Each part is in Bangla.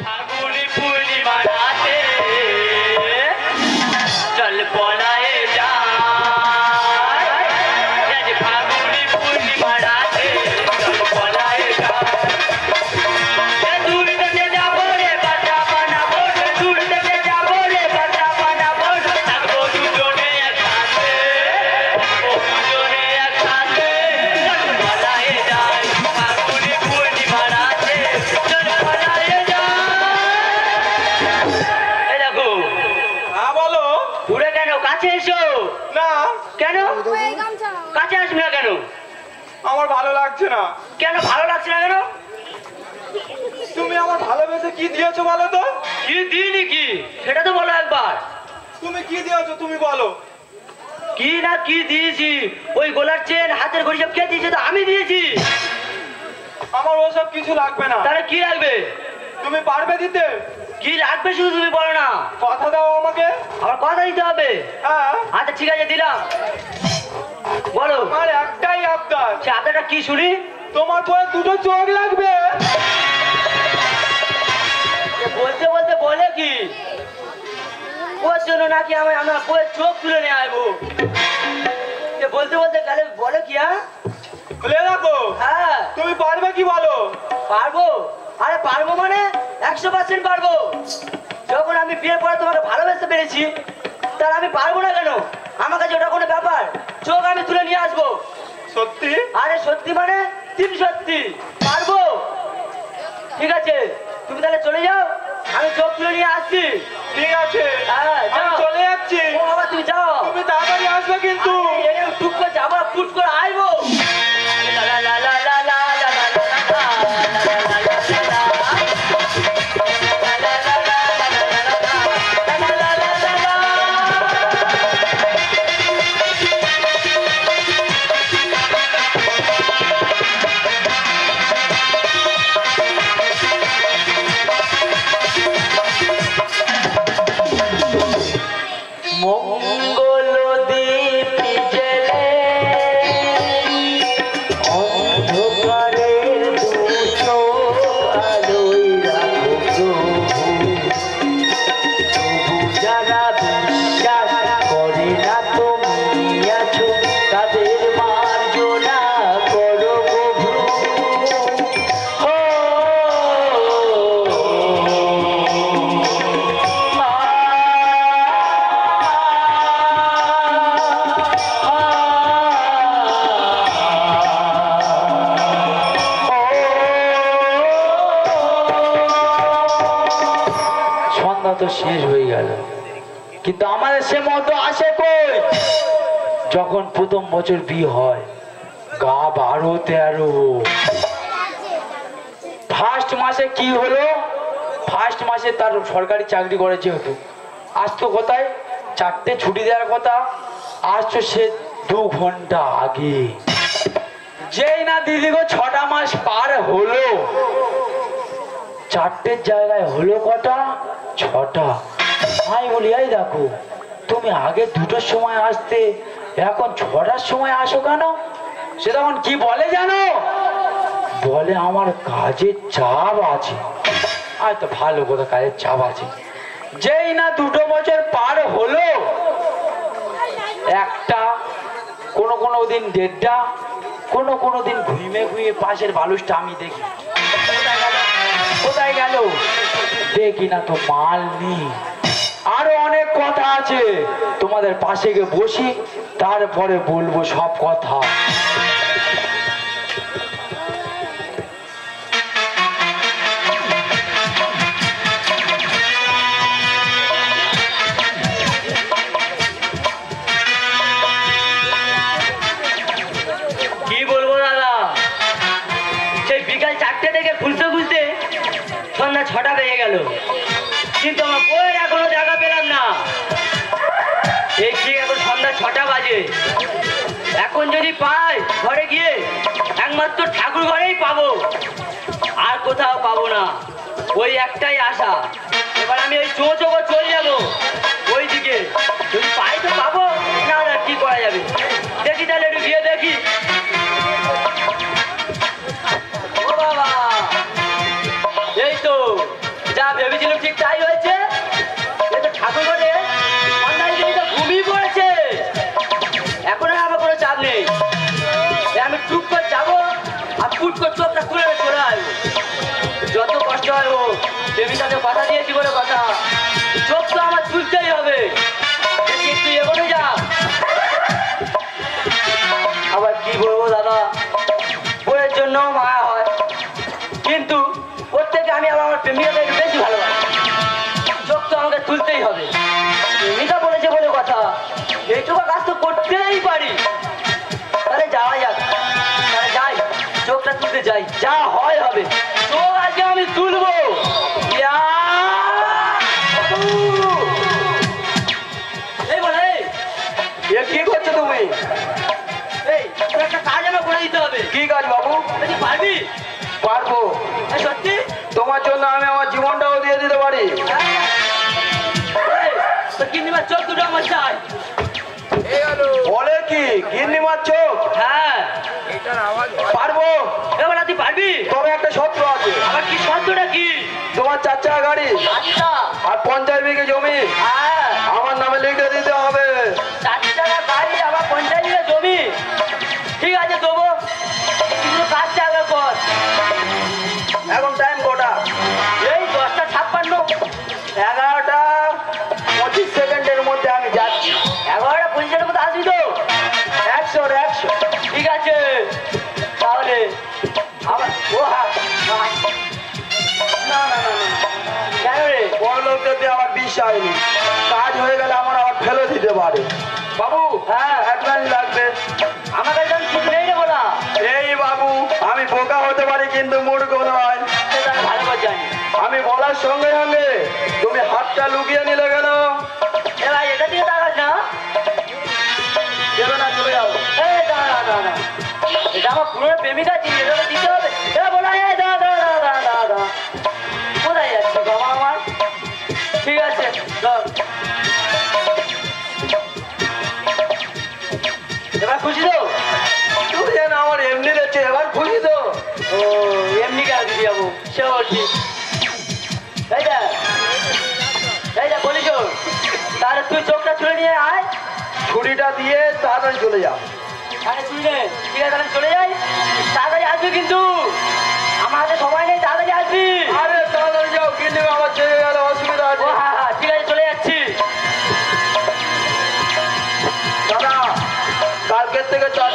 ফাগুনি পূর্ণিমা আমার ভালো লাগছে না। কেন ভালো লাগছে না কেন? তুমি আমার ভালোবেসে কি দিয়েছ বলো তো? কি দিইনি কি? সেটা তো বলো একবার। তুমি কি দিয়েছ তুমি বলো। কি না কি দিয়েছি? ওই গোলার চেন হাতের ঘড়ি সব কে দিয়েছে তো আমি দিয়েছি। আমার ওসব কিছু লাগবে না। তাহলে কি লাগবে? তুমি পারবে দিতে? কি লাগবে শুধু তুমি বলো না। কথা দাও আমাকে। আমার কথা দিতে হবে। হ্যাঁ। আচ্ছা ঠিক আছে দিলাম। বলো। আমার একটাই আবদার। সে হাতেটা কি শুনি? তোমার পরে দুটো চোখ লাগবে। বলতে বলতে বলে কি? ওর জন্য নাকি আমি আমার বইয়ের চোখ তুলে নিয়ে আসব? বলতে বলতে গেলে বলে কি হ্যাঁ? রাখো। হ্যাঁ। তুমি পারবে কি বলো? পারব? আরে পারব মানে একশো পার্সেন্ট পারব। যখন আমি বিয়ে পরে তোমাকে ভালোবাসতে পেরেছি তাহলে আমি পারব না কেন? আমার কাছে ওটা কোনো ব্যাপার? চোখ আমি তুলে নিয়ে আসব। সত্যি? আরে সত্যি মানে তিন সত্যি। পারব? ঠিক আছে। তুমি তাহলে চলে যাও। আমি চোখ তুলে নিয়ে আসছি। ঠিক আছে। হ্যাঁ, যাও। চলে যাচ্ছি। ও বাবা তুমি যাও। তুমি তাড়াতাড়ি আসবে কিন্তু। টুক করে যাব ফুট করে আইবো। সে মতো আসে কই? যখন প্রথম বছর বিয়ে হয়, গা বারো তেরো। ফার্স্ট মাসে কি হলো? ফার্স্ট মাসে তার সরকারি চাকরি করে যেহেতু। আসতো কোথায়? চারটে ছুটি দেওয়ার কথা। আসছো সে দু ঘণ্টা আগে। যেই না দিদি গো, ছটা মাস পার হলো। চারটের জায়গায় হলো কটা? ছটা। আমি বলি, এই দেখো তুমি আগে দুটোর সময় আসতে, এখন ছটার সময় আসো কেন? সে তখন কি বলে জানো? বলে আমার কাজের চাপ আছে। আর তো ভালো কথা কাজের চাপ আছে। যেই না দুটো বছর পার হলো, একটা, কোনো কোনো দিন দেড়টা, কোনো কোনো দিন ঘুমে ঘুমিয়ে পাশের বালুসটা আমি দেখি। কোথায় গেল? দেখি না তো মাল নেই। আরও অনেক কথা আছে। তোমাদের পাশে গিয়ে বসি তারপরে বলব সব কথা। বাজে এখন যদি পাই, ঘরে গিয়ে একমাত্র ঠাকুর ঘরেই পাবো। আর কোথাও পাবো না। ওই একটাই আশা। এবার আমি ওই চো চোখো চলে যাব। ওই দিকে। যদি পাই তো পাবো, না না কি করা যাবে? দেখি তাহলে একটু গিয়ে দেখি। ও বাবা! এই তো, যা ভেবেছিলাম ঠিক তাই হয়েছে। ঠাকুর আর ফুট করে চোখটা খুলে চলে যত কষ্ট হয় ও প্রেমিকাকে কথা দিয়েছি বলে কথা চোখ তো আমার তুলতেই হবে। দেখি একটু যা। আবার কি বলব দাদা? বইয়ের জন্য মায়া হয়। কিন্তু ওর থেকে আমি আবার আমার প্রেমিকাকে একটু বেশি ভালোবাসি। চোখ তো আমাকে তুলতেই হবে। প্রেমিকা বলেছে বলে কথা। এইটুকু কাজ তো করতেই তুলতে যাই যা হয় হবে। চোখ আজকে আমি তুলবো। কি করছ তুমি? একটা কাজ আমার করে দিতে হবে। কি কাজ বাবু? পারবি? পারব। সত্যি? তোমার জন্য আমি আমার জীবনটাও দিয়ে দিতে পারি। তো চোখ দুটো আমার চাই। বলে কি? গিন্নি মারছো? হ্যাঁ। পারব? এবার তুই পারবি? তবে একটা শর্ত আছে। আবার কি শর্তটা কি? তোমার চার চাকা গাড়ি আচ্ছা। আর পঞ্চাশ বিঘে জমি। হ্যাঁ। আমার নামে লিখে দিতে হবে। চার টাকা গাড়ি আবার পঞ্চাশ বিঘা জমি। ঠিক আছে দেবো কিন্তু কাজ চালু কর? এখন নেই কাজ হয়ে গেলে আমার আবার ফেলে দিতে পারে। বাবু হ্যাঁ অ্যাডভান্স লাগবে। আমার আমি ঠিক নেই রে বলা এই বাবু আমি বোকা হতে পারি কিন্তু মূর্খ নয়। আমি ভালো করে জানি। আমি বলার সঙ্গে সঙ্গে তুমি হাতটা লুকিয়ে নিলে কেন? এ এটা দিয়ে তাকাস না। না চলে দাঁড়া এটা আমার পুরো প্রেমিকা ছিল এটা দিতে হবে। এ বলা এই দাঁড়া দাঁড়া। ঠিক আছে। এবার খুশি তো? তুমি যেন আমার এমনি দেখছে এবার খুশি তো? ও, এমনি দিদি যাব বলি তাহলে তুই চোখটা নিয়ে আয়। দিয়ে তাড়াতাড়ি চলে যাও আরে ঠিক আছে, তাহলে চলে যাই। তাড়াতাড়ি আসবি কিন্তু। আমার হাতে সময় নেই, তাড়াতাড়ি আসবি। আরে কিন্তু আমার চলে গেলে অসুবিধা আছে। হ্যাঁ হ্যাঁ ঠিক আছে চলে যাচ্ছি। দাদা কালকের থেকে চার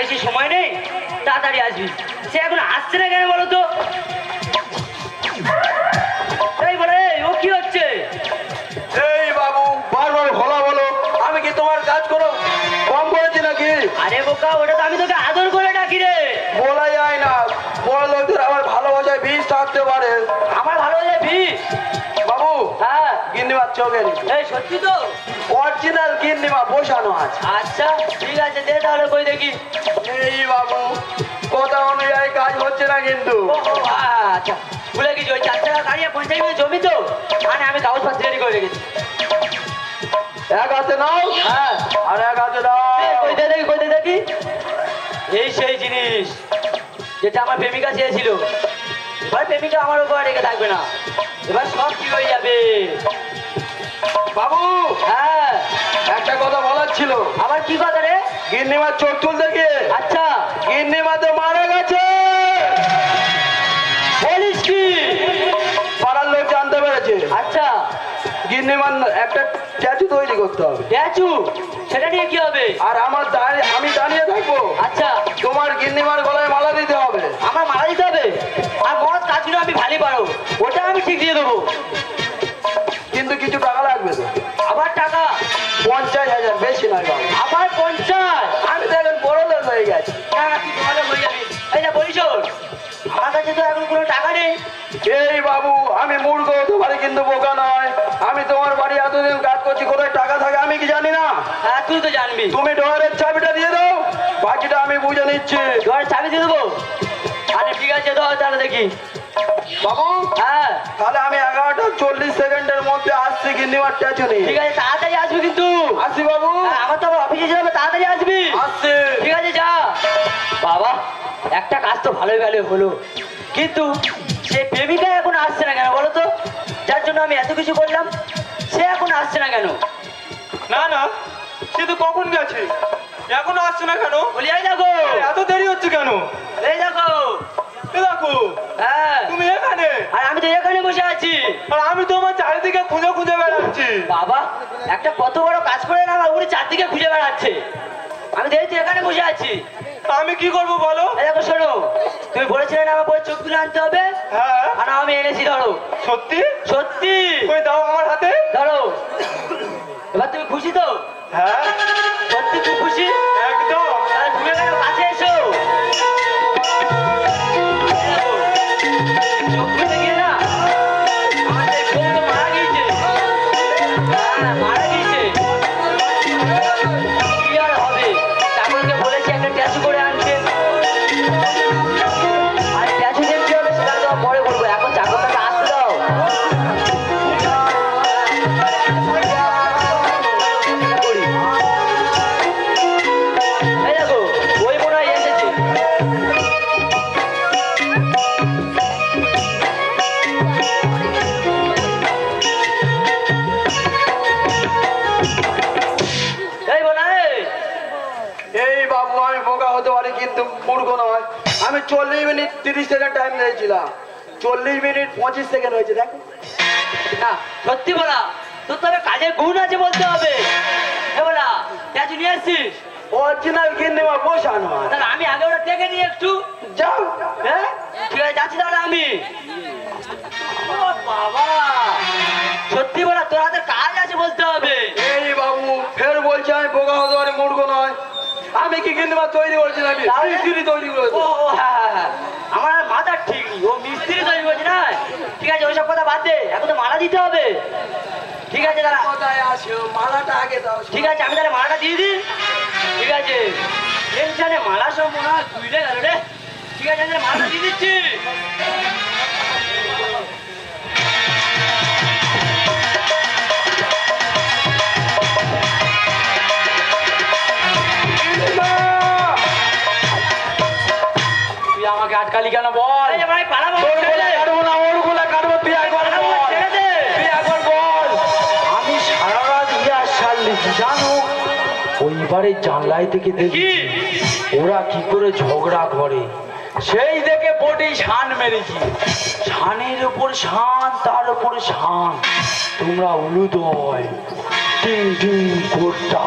বেশি সময় নেই? তাড়াতাড়ি আসবি। সে এখন আসছে না কেন বলো তো? এই বলে ও কি হচ্ছে? এই বাবু বারবার ভোলা বলো আমি কি তোমার কাজ করো কম করেছি নাকি? আরে বোকা ওটা তো আমি তোকে আদর করে ডাকি রে। বলা যায় না বড় লোকদের আবার ভালোবাসায় বীজ থাকতে পারে আমার ভালো হয়ে ভি বাবু হ্যাঁ গিন্নিমার চোখে এই সত্যি তো? অরিজিনাল গিন্নিমা বসানো আছে। আচ্ছা ঠিক আছে দে তাহলে কই দেখি। এই বাবু কথা অনুযায়ী কাজ হচ্ছে না কিন্তু। আচ্ছা ভুলে গেছি ওই চার টাকা গাড়ি পঞ্চাশ মিনিট জমি তো? মানে আমি কাগজপত্র রেডি করে রেখেছি। এক হাতে নাও। হ্যাঁ। আর এক হাতে দাও। কই দে দেখি কই দে দেখি। এই সেই জিনিস যেটা আমার প্রেমিকা চেয়েছিল। এবার প্রেমিকা আমার উপর রেখে থাকবে না। এবার সব ঠিক হয়ে যাবে। বাবু! হ্যাঁ। একটা কথা বলার ছিল। আবার কি কথা রে? গিন্নিমার চোখ তুলতে গিয়ে আচ্ছা। গিন্নিমা তো মারা গেছে। বলিস কি? পাড়ার লোক জানতে পেরেছে। আচ্ছা। গিন্নিমার একটা ট্যাটু তৈরি করতে হবে। দেখছু সেটা নিয়ে কি হবে? আর আমার দাঁড়িয়ে আমি দাঁড়িয়ে থাকব। আচ্ছা। তোমার গিন্নিমার গলায় মালা দিতে হবে। আমার মারা দিতে হবে? আর মহৎ কাজগুলো আমি ভালো পারো। ওটা আমি ঠিক দিয়ে দেবো। কি কিছু টাকা এই বাবু আমি মূর্খ হতে পারি কিন্তু বোকা নয়। আমি তোমার বাড়ি এতদিন কাজ করছি কোথায় টাকা থাকে আমি কি জানি না? হ্যাঁ তুই তো জানবি। তুমি ডয়ারের চাবিটা দিয়ে দাও বাকিটা আমি বুঝে নিচ্ছি। ঘর চাবি দিয়ে দেবো? আরে ঠিক আছে দাও তাহলে দেখি। বাবু হ্যাঁ। তাহলে আমি এগারোটা চল্লিশ সেকেন্ডের মধ্যে আসছি গিন্নিমার ট্যাচু নেই ঠিক আছে তাড়াতাড়ি আসবি কিন্তু। আসি বাবু। হ্যাঁ, আমার তো অফিসে যেতে হবে তাড়াতাড়ি আসবি। আসছি। ঠিক আছে যা। বাবা একটা কাজ তো ভালোই ভালোই হলো। কিন্তু সে প্রেমিকা এখন আসছে না কেন বলো তো যার জন্য আমি এত কিছু করলাম সে এখন আসছে না কেন? না না সে তো কখন গেছে? এখনও আসছে না কেন? বলি এই দেখো। এত দেরি হচ্ছে কেন? এই দেখো। দেখো হ্যাঁ। তুমি এখানে? আর আমি তো এখানে বসে আছি। আর আমি তোমার চারিদিকে খুঁজে খুঁজে বেড়াচ্ছি। বাবা একটা কত বড় কাজ করে না উনি চারদিকে খুঁজে বেড়াচ্ছে। আমি দেখছি এখানে বসে আছি। আমি কি করব বলো? দেখো শোনো। তুমি বলেছিলে না আমার বই চোখ তুলে আনতে হবে? হ্যাঁ। আর আমি এনেছি ধরো। সত্যি? সত্যি। তুমি দাও আমার হাতে। ধরো। এবার তুমি খুশি তো? হ্যাঁ। কিন্তু মূর্খ নয়। আমি চল্লিশ মিনিট তিরিশ সেকেন্ড টাইম নিয়েছিলাম। চল্লিশ মিনিট পঁচিশ সেকেন্ড হয়েছে দেখো। না সত্যি বলা তোর তবে কাজের গুণ আছে বলতে হবে। এ বলা ট্যাচু নিয়ে আসছিস? অরিজিনাল বসানো আর। তাহলে আমি আগে ওটা দেখে নিই একটু। যাও। হ্যাঁ? ঠিক আছে যাচ্ছি তাহলে আমি। বাবা! সত্যি বলা তোর হাতে কাজ আছে বলতে হবে। এই বাবু ফের বলছি আমি বোকা হতে পারি মূর্খ নয় আমি কি গিন্নিমা তৈরি করছি তাহলে? মিস্ত্রি তৈরি করেছি। ও, হ্যাঁ হ্যাঁ, হ্যাঁ। আমার মাথা ঠিক ও মিস্ত্রি তৈরি করছে না? ঠিক আছে ওইসব কথা বাদ দে। এখন তো মালা দিতে হবে। ঠিক আছে দাঁড়া কোথায় আসো? মালাটা আগে দাও। ঠিক আছে আমি তাহলে মালাটা দিয়ে দিন ঠিক আছে। টেনশনে মালা সব মনে হয় গেল রে। ঠিক আছে মালাটা দিয়ে দিচ্ছি। আমাকে আটকালি কেন বল? এই ভাই পালাবো। তোর ছেড়ে গোলা দে। কাটবো না ওর গোলা কাটবো তুই একবার পালাবো, বল। ছেড়ে দে। তুই একবার বল। আমি সারা রাত ইয়ার সার লিখি জানো? ওইবারে জানলাই থেকে দেখি ওরা কি করে ঝগড়া করে। সেই দেখে বটে শান মেরেছি। শানের উপর শান তার উপর শান। তোমরা উলুদয়। টিং টিং কোটটা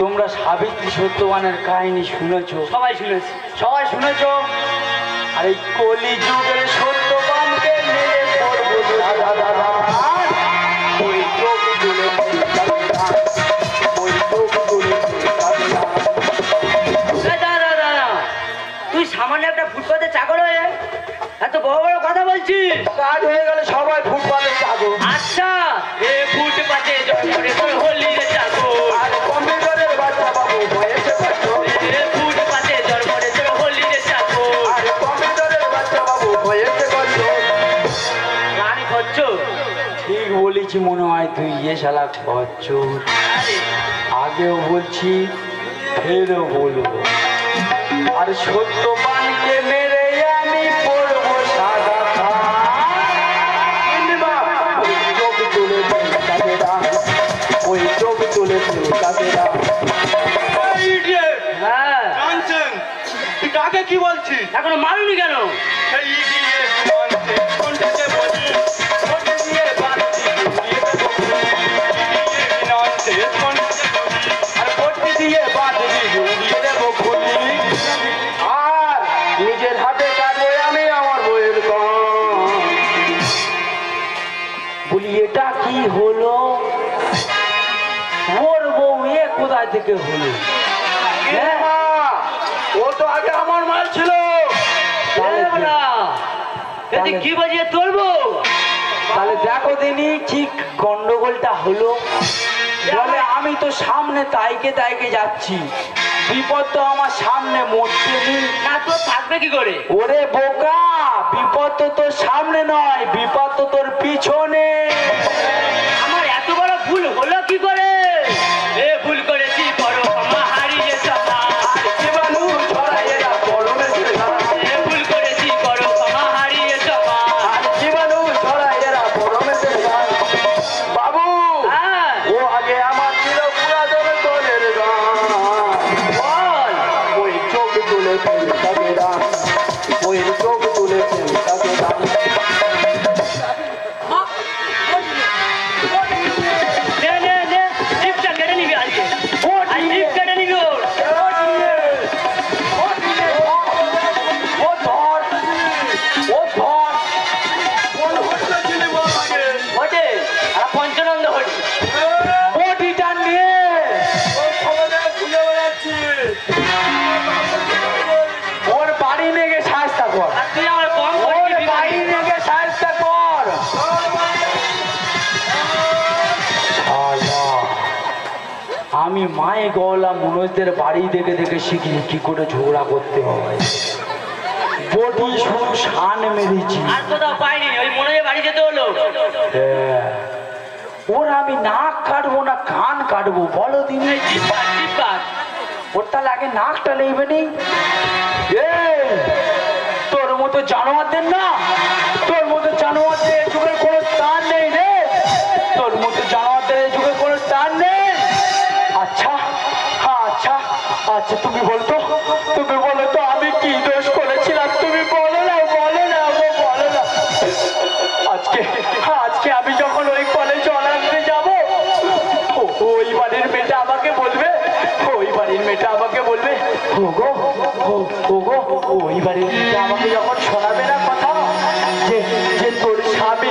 তোমরা সাবিত্রী সত্যবানের কাহিনী শুনেছ? সবাই শুনেছি। সবাই শুনেছ? আর এই কলিযুগের সত্যবানকে তুই সামান্য একটা হয়ে এত বড় বড় কথা হয়ে সবাই আচ্ছা। এ ফুটপাতে জয় করে তোর চাকর। বলছি মনে হয় তুই ইয়ে শালা খচ্চর আগেও বলছি ফেরও বলব। আর সত্য পানকে মেরে আমি পড়ব সাদা চোখ তুলে ওই চোখ তুলে কাকে কি বলছিস? এখন মারুনি কেন? থেকে হলো। হ্যাঁ? ও তো আগে আমার মাল ছিল। কি? বাজিয়ে তুলবো? তাহলে দেখো দিনি ঠিক গন্ডগোলটা হলো। আমি তো সামনে তাইকে তাইকে যাচ্ছি। বিপদ তো আমার সামনে মরছে থাকবে কি করে? ওরে বোকা বিপদ তো তোর সামনে নয় বিপদ তো তোর পিছনে। আমার এত বড় ভুল হলো কি করে? আমি মায়ে গলা মুনোজদের বাড়ি দেখে দেখে শিখি কি করে ঝগড়া করতে হবে বটি শান মেরেছি। আর কোথাও পাইনি ওই মুনোজের বাড়ি যেতে হলো। হ্যাঁ। ওর আমি নাক কাটবো না কান কাটবো বলো দিনে ওর তাহলে আগে নাকটা নেইবে নেই তোর মতো জানোয়ারদের না? তোর মতো জানোয়ারদের বাড়ির মেয়েটা আমাকে বলবে ওগো ওগো, ওই বাড়ির আমাকে যখন শোনাবে না কথা, যে তোর স্বামী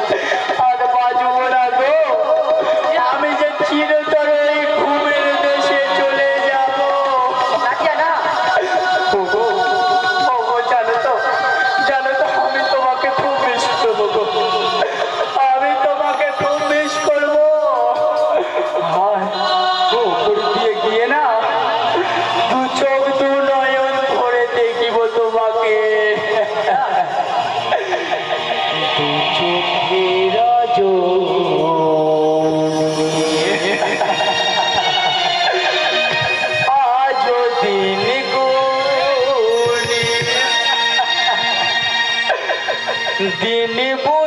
vivo.